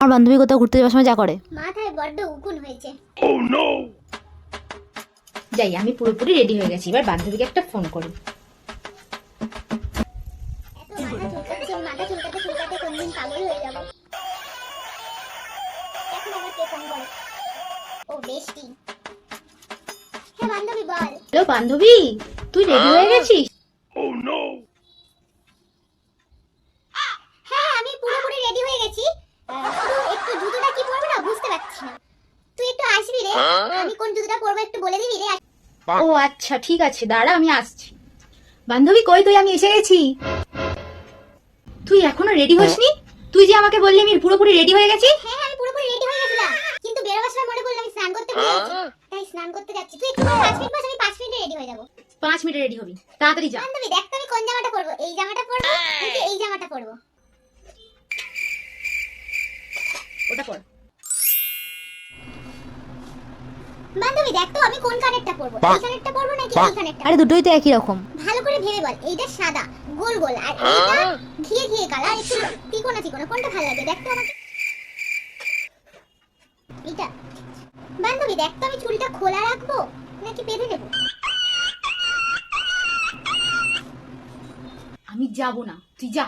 আমার বান্ধবী কোথাও ঘুরতে যাওয়ার সময় যা করে। মাথায় বড্ড উকুন হয়েছে। যাই আমি পুরোপুরি রেডি হয়ে গেছি। এবার বান্ধবীকে একটা ফোন করি। মাথা চুলকাতে চুলকাতে কোনদিন পাগল হয়ে যাব। এখন আবার কে ফোন করে? ও বেশটি হ্যাঁ বান্ধবী বল। হ্যালো বান্ধবী তুই রেডি হয়ে গেছিস? হ্যাঁ আমি পুরোপুরি রেডি হয়ে গেছি আহ, শুধু একটু জুতোটা কি পরবো না তুই একটু আসবি রে? আমি কোন জুতোটা পরবো একটু বলে দিবি রে? ও আচ্ছা ঠিক আছে দাঁড়া আমি আসছি। বান্ধবী কই তুই? আমি এসে গেছি। তুই এখনও রেডি হসনি? তুই যে আমাকে বললি আমি পুরোপুরি রেডি হয়ে গেছি? হ্যাঁ হ্যাঁ, আমি পুরোপুরি রেডি হয়ে গেছিলাম। কিন্তু বেরোবার সময় মনে করলাম আমি স্নান করতে ভুলে গেছি তাই স্নান করতে যাচ্ছি। তুই একটু পাঁচ মিনিট বস আমি পাঁচ মিনিটে রেডি হয়ে যাব। পাঁচ মিনিটে রেডি হবি। তাড়াতাড়ি যা। বান্ধবী দেখ তো আমি কোন জামাটা পরবো। এই জামাটা পরবো নাকি এই জামাটা পরবো? ওটা পর। বান্ধবী দেখ তো আমি কোন কানেরটা পরবো। এই কানেরটা পরবো নাকি এই কানেরটা আরে দুটোই তো একই রকম। ভালো করে ভেবে বল এইটা সাদা গোল গোল আর এইটা ঘিয়ে ঘিয়ে কালার একটু তিকোনা তিকোনা কোনটা ভালো লাগে? দেখ তো আমাকে। এটা বান্ধবী দেখ তো আমি চুলটা খোলা রাখব নাকি বেঁধে নেব? আমি যাব না তুই যা।